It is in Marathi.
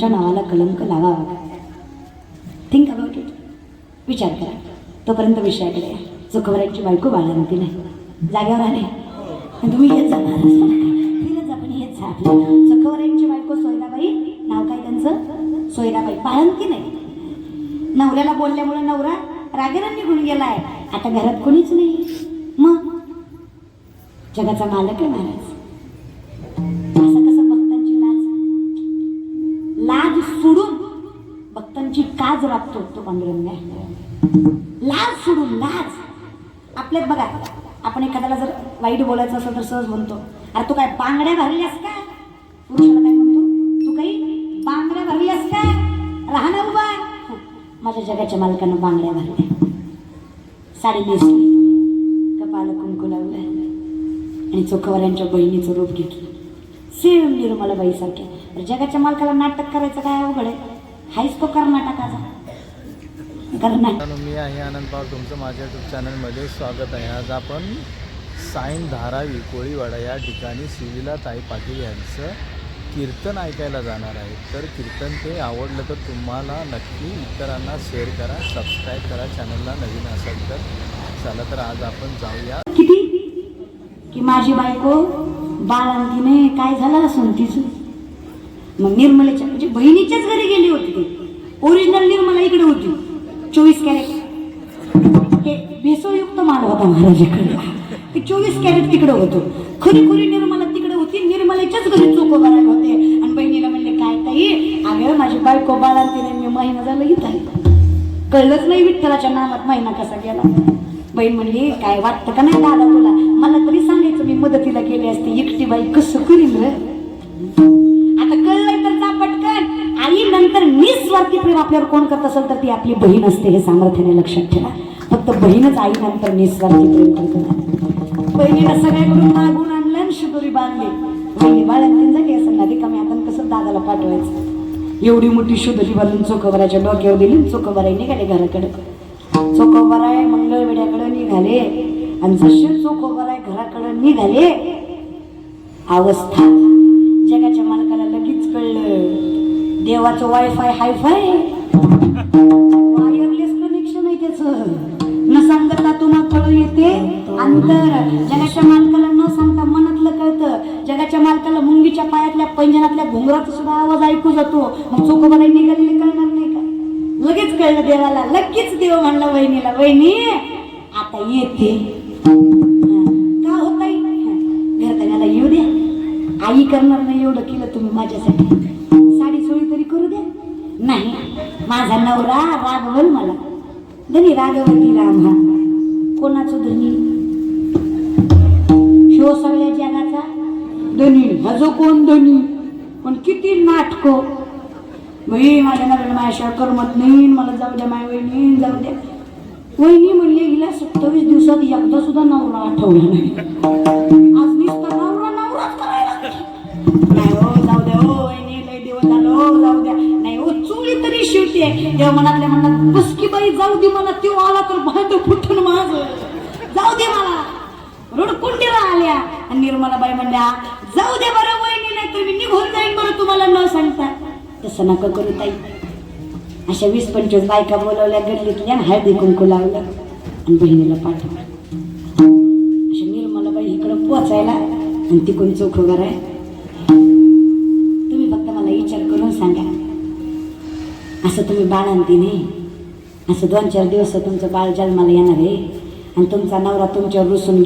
तुमच्या नावाला कलंक लावावा. थिंक अबाउट इट विचार करा. तोपर्यंत विषयाकडे या. चुकवराची बायको बाळगती नाही. जाग्यावर आले. तुम्ही हेच जाणार फिरत आपण हेच आपलं चुकवरांची बायको सोयराबाई नाव काय त्यांचं? सोयराबाई बाळंती नाही. नवऱ्याला बोलल्यामुळे नवरा रागेला निघून गेलाय. आता घरात कोणीच नाही. मग? जगाचा मालक आहे महाराज. भक्तांची तो पांडुरंग. लाज सोडून लाज. आपल्यात बघा आपण एखाद्याला जर वाईट बोलायचं असेल तर सहज म्हणतो अरे तू काय बांगड्या भरल्यास का? पुरुषाला काय म्हणतो तू काही बांगड्या भरल्यास का? राहणार उभा. माझ्या जगाच्या मालकानं बांगड्या भरल्या. साडी नेसली. कपाल कुंकू लावलं. आणि चोखवऱ्यांच्या बहिणीचं रूप घेतलं. सेम निर्मलाबाई सारख्या जगाच्या मालकाला नाटक करायचं काय अवघड आहे? हायच तो कर्नाटकाचा. मी आहे आनंद पवार तुमचं माझ्या यूट्यूब चॅनलमध्ये स्वागत आहे. आज आपण साईन धारावी कोळीवाडा या ठिकाणी ताई पाटील यांचं कीर्तन ऐकायला जाणार आहे. तर कीर्तन ते आवडलं तर तुम्हाला नक्की इतरांना शेअर करा सबस्क्राईब करा. चॅनलला नवीन असेल तर चला तर आज आपण जाऊया. किती? की माझी बायको बाळांतीने काय झालं असून तिचं? मग निर्मलेच्या म्हणजे बहिणीच्याच घरी गेली होती ती. ओरिजिनल निर्मला इकडे होती. चोवीस कॅरेट. हे भेसळयुक्त माल होता महाराजाकडे. ते चोवीस कॅरेट तिकडे होतो. खरी खरी निर्मला तिकडे होती. निर्मलेच्याच घरी चोको भरायला होते. आणि बहिणीला म्हणले काय ताई? अगं माझी बायको बाळांतीने मी महिना झालं इथं आहे. कळलंच नाही विठ्ठलाच्या नामात महिना कसा गेला. बहीण म्हणली काय वाटतं का नाही दादा तुला? मला तरी सांगायचं मी मदतीला गेले असते. एकटी बाई कसं करीन रे आता कळलंय तर जा पटकन आई नंतर निस्वार्थी प्रेम आपल्यावर कोण करत असेल तर ती आपली बहीण असते हे सामर्थ्याने लक्षात ठेवा. फक्त बहीणच आई नंतर निस्वार्थी प्रेम करते बहिणीला सगळ्याकडून मागून आणलं आणि शिदोरी बांधली. बहिणी बाळांतीन झाली असं ना रिकामी आता कसं दादाला पाठवायचं? एवढी मोठी शुदरी बांधून चोखवराच्या डोक्यावर दिली चोखवराई निघाले घराकडे. चोखोबराय मंगळवेड्याकडे निघाले आणि जसे चोखोबराय घराकडे निघाले अवस्था देवाचं वायफाय हायफाय वायरलेस कनेक्शन आहे त्याचं. न सांगता तुम्हाला कळू येते. अंतर. जगाच्या मालकाला न सांगता मनातलं कळतं. जगाच्या मालकाला मुंगीच्या पायातल्या पैंजनातल्या घुंगराचा सुद्धा आवाज ऐकू जातो. मग चोखोबराई निघाले कळणार नाही का? लगेच कळलं देवाला. लगेच देव म्हणला वहिनीला वहिनी आता येते. का होत घरतण्याला येऊ द्या. आई करणार नाही एवढं केलं तुम्ही माझ्यासाठी. माझा नवरा रागवल मला. धनी रागवती राम हा. कोणाचं धनी? शिव सगळ्या जगाचा? धनी. हजो कोण धनी? पण किती नाटक. बाई माझ्या नवऱ्याला माझ्याशिवाय करमत नाही. मला जाऊ द्या माझ्या वहिनी जाऊ द्या. वहिनी म्हणले गेल्या सत्तावीस दिवसात एकदा सुद्धा नवरा आठवला नाही. तेव्हा देव मनातल्या म्हणणार बसकी बाई जाऊ दे मला त्यो आला तर भांड फुटून माझ. जाऊ दे मला. रुडकुंडीला आल्या आणि निर्मलाबाई म्हणल्या जाऊ दे बरं वहिनी नाही तर मी निघून जाईन बरं तुम्हाला न सांगता. तसं नका करू ताई. अशा वीस पंचवीस बायका बोलवल्या गल्लीतल्या आणि हळदी कुंकू लावलं आणि बहिणीला पाठवलं. अशा निर्मलाबाई इकडं पोचायला आणि तिकडून चोख आहे असं तुम्ही बाळांतीने असं दोन चार दिवस तुमचं बाळ जन्माला येणार आहे. आणि तुमचा नवरा तुमच्यावर रुसून